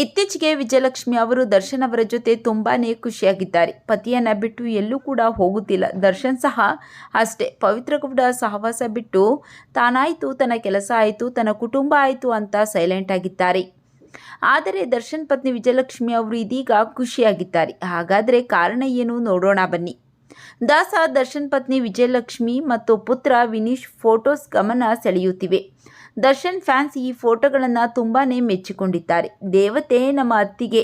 ಇತ್ತೀಚೆಗೆ ವಿಜಯಲಕ್ಷ್ಮಿ ಅವರು ದರ್ಶನ್ ಅವರ ಜೊತೆ ತುಂಬಾನೇ ಖುಷಿಯಾಗಿದ್ದಾರೆ. ಪತಿಯನ್ನ ಬಿಟ್ಟು ಎಲ್ಲೂ ಕೂಡ ಹೋಗುತ್ತಿಲ್ಲ. ದರ್ಶನ್ ಸಹ ಅಷ್ಟೇ. ಪವಿತ್ರ ಕೂಡ ಸಹವಾಸ ಬಿಟ್ಟು ತಾನಾಯಿತು, ತನ್ನ ಕೆಲಸ ಆಯಿತು, ತನ್ನ ಕುಟುಂಬ ಆಯಿತು ಅಂತ ಸೈಲೆಂಟ್ ಆಗಿದ್ದಾರೆ. ಆದರೆ ದರ್ಶನ್ ಪತ್ನಿ ವಿಜಯಲಕ್ಷ್ಮಿ ಅವರು ಇದೀಗ ಖುಷಿಯಾಗಿದ್ದಾರೆ. ಹಾಗಾದರೆ ಕಾರಣ ಏನು ನೋಡೋಣ ಬನ್ನಿ. ದಾಸ, ದರ್ಶನ್ ಪತ್ನಿ ವಿಜಯಲಕ್ಷ್ಮಿ ಮತ್ತು ಪುತ್ರ ವಿನೀಶ್ ಫೋಟೋಸ್ ಗಮನ ಸೆಳೆಯುತ್ತಿವೆ. ದರ್ಶನ್ ಫ್ಯಾನ್ಸ್ ಈ ಫೋಟೋಗಳನ್ನು ತುಂಬಾ ಮೆಚ್ಚಿಕೊಂಡಿದ್ದಾರೆ. ದೇವತೆ ನಮ್ಮ ಅತ್ತಿಗೆ,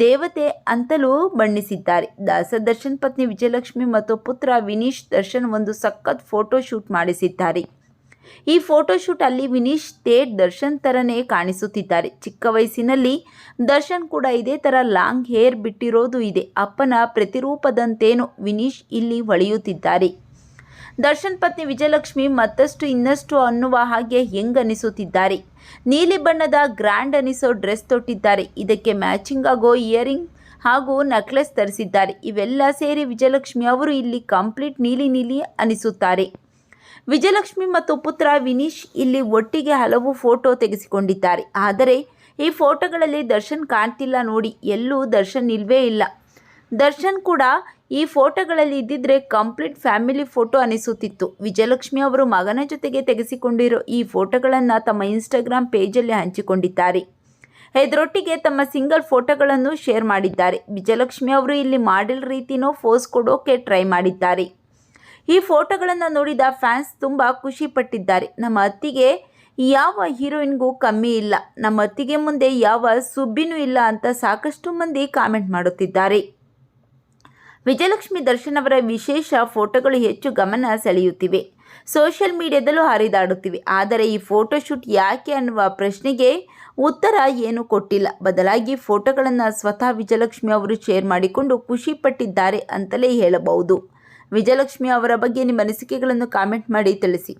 ದೇವತೆ ಅಂತಲೂ ಬಣ್ಣಿಸಿದ್ದಾರೆ. ದಾಸ ದರ್ಶನ್ ಪತ್ನಿ ವಿಜಯಲಕ್ಷ್ಮಿ ಮತ್ತು ಪುತ್ರ ವಿನೀಶ್ ದರ್ಶನ್ ಒಂದು ಸಖತ್ ಫೋಟೋ ಶೂಟ್ ಮಾಡಿಸಿದ್ದಾರೆ. ಈ ಫೋಟೋ ಶೂಟ್ ಅಲ್ಲಿ ವಿನೀಶ್ ತೇಟ್ ದರ್ಶನ್ ಥರನೇ ಕಾಣಿಸುತ್ತಿದ್ದಾರೆ. ಚಿಕ್ಕ ವಯಸ್ಸಿನಲ್ಲಿ ದರ್ಶನ್ ಕೂಡ ಇದೇ ಥರ ಲಾಂಗ್ ಹೇರ್ ಬಿಟ್ಟಿರೋದು ಇದೆ. ಅಪ್ಪನ ಪ್ರತಿರೂಪದಂತೇನು ವಿನೀಶ್ ಇಲ್ಲಿ ಹೊಳೆಯುತ್ತಿದ್ದಾರೆ. ದರ್ಶನ್ ಪತ್ನಿ ವಿಜಯಲಕ್ಷ್ಮಿ ಮತ್ತಷ್ಟು ಇನ್ನಷ್ಟು ಅನ್ನುವ ಹಾಗೆ ಹೆಂಗನಿಸುತ್ತಿದ್ದಾರೆ. ನೀಲಿ ಬಣ್ಣದ ಗ್ರ್ಯಾಂಡ್ ಅನಿಸೋ ಡ್ರೆಸ್ ತೊಟ್ಟಿದ್ದಾರೆ. ಇದಕ್ಕೆ ಮ್ಯಾಚಿಂಗ್ ಆಗೋ ಇಯರಿಂಗ್ ಹಾಗೂ ನೆಕ್ಲೆಸ್ ಧರಿಸಿದ್ದಾರೆ. ಇವೆಲ್ಲ ಸೇರಿ ವಿಜಯಲಕ್ಷ್ಮಿ ಅವರು ಇಲ್ಲಿ ಕಂಪ್ಲೀಟ್ ನೀಲಿ ನೀಲಿ ಅನಿಸುತ್ತಾರೆ. ವಿಜಯಲಕ್ಷ್ಮಿ ಮತ್ತು ಪುತ್ರ ವಿನೀಶ್ ಇಲ್ಲಿ ಒಟ್ಟಿಗೆ ಹಲವು ಫೋಟೋ ತೆಗೆಸಿಕೊಂಡಿದ್ದಾರೆ. ಆದರೆ ಈ ಫೋಟೋಗಳಲ್ಲಿ ದರ್ಶನ್ ಕಾಣ್ತಿಲ್ಲ ನೋಡಿ ಎಲ್ಲೂ ದರ್ಶನ್ ಇಲ್ವೇ ಇಲ್ಲ. ದರ್ಶನ್ ಕೂಡ ಈ ಫೋಟೋಗಳಲ್ಲಿ ಇದ್ದಿದ್ರೆ ಕಂಪ್ಲೀಟ್ ಫ್ಯಾಮಿಲಿ ಫೋಟೋ ಅನಿಸುತ್ತಿತ್ತು. ವಿಜಯಲಕ್ಷ್ಮಿ ಅವರು ಮಗನ ಜೊತೆಗೆ ತೆಗೆಸಿಕೊಂಡಿರೋ ಈ ಫೋಟೋಗಳನ್ನು ತಮ್ಮ ಇನ್ಸ್ಟಾಗ್ರಾಮ್ ಪೇಜಲ್ಲಿ ಹಂಚಿಕೊಂಡಿದ್ದಾರೆ. ಇದರೊಟ್ಟಿಗೆ ತಮ್ಮ ಸಿಂಗಲ್ ಫೋಟೋಗಳನ್ನು ಶೇರ್ ಮಾಡಿದ್ದಾರೆ. ವಿಜಯಲಕ್ಷ್ಮಿ ಅವರು ಇಲ್ಲಿ ಮಾಡೆಲ್ ರೀತಿನೋ ಫೋಸ್ ಕೊಡೋಕೆ ಟ್ರೈ ಮಾಡಿದ್ದಾರೆ. ಈ ಫೋಟೋಗಳನ್ನು ನೋಡಿದ ಫ್ಯಾನ್ಸ್ ತುಂಬ ಖುಷಿ ಪಟ್ಟಿದ್ದಾರೆ. ನಮ್ಮ ಅತ್ತಿಗೆ ಯಾವ ಹೀರೋಯಿನ್ಗೂ ಕಮ್ಮಿ ಇಲ್ಲ. ನಮ್ಮ ಅತ್ತಿಗೆ ಮುಂದೆ ಯಾವ ಸುಬ್ಬಿನೂ ಇಲ್ಲ ಅಂತ ಸಾಕಷ್ಟು ಮಂದಿ ಕಾಮೆಂಟ್ ಮಾಡುತ್ತಿದ್ದಾರೆ. ವಿಜಯಲಕ್ಷ್ಮಿ ದರ್ಶನ್ ಅವರ ವಿಶೇಷ ಫೋಟೋಗಳು ಹೆಚ್ಚು ಗಮನ ಸೆಳೆಯುತ್ತಿವೆ. ಸೋಷಿಯಲ್ ಮೀಡಿಯಾದಲ್ಲೂ ಹರಿದಾಡುತ್ತಿವೆ. ಆದರೆ ಈ ಫೋಟೋಶೂಟ್ ಯಾಕೆ ಅನ್ನುವ ಪ್ರಶ್ನೆಗೆ ಉತ್ತರ ಏನು ಕೊಟ್ಟಿಲ್ಲ. ಬದಲಾಗಿ ಫೋಟೋಗಳನ್ನು ಸ್ವತಃ ವಿಜಯಲಕ್ಷ್ಮಿ ಅವರು ಶೇರ್ ಮಾಡಿಕೊಂಡು ಖುಷಿ ಪಟ್ಟಿದ್ದಾರೆ ಅಂತಲೇ ಹೇಳಬಹುದು. ವಿಜಯಲಕ್ಷ್ಮಿ ಅವರ ಬಗ್ಗೆ ನಿಮ್ಮ ಅನಿಸಿಕೆಗಳನ್ನು ಕಾಮೆಂಟ್ ಮಾಡಿ ತಿಳಿಸಿ.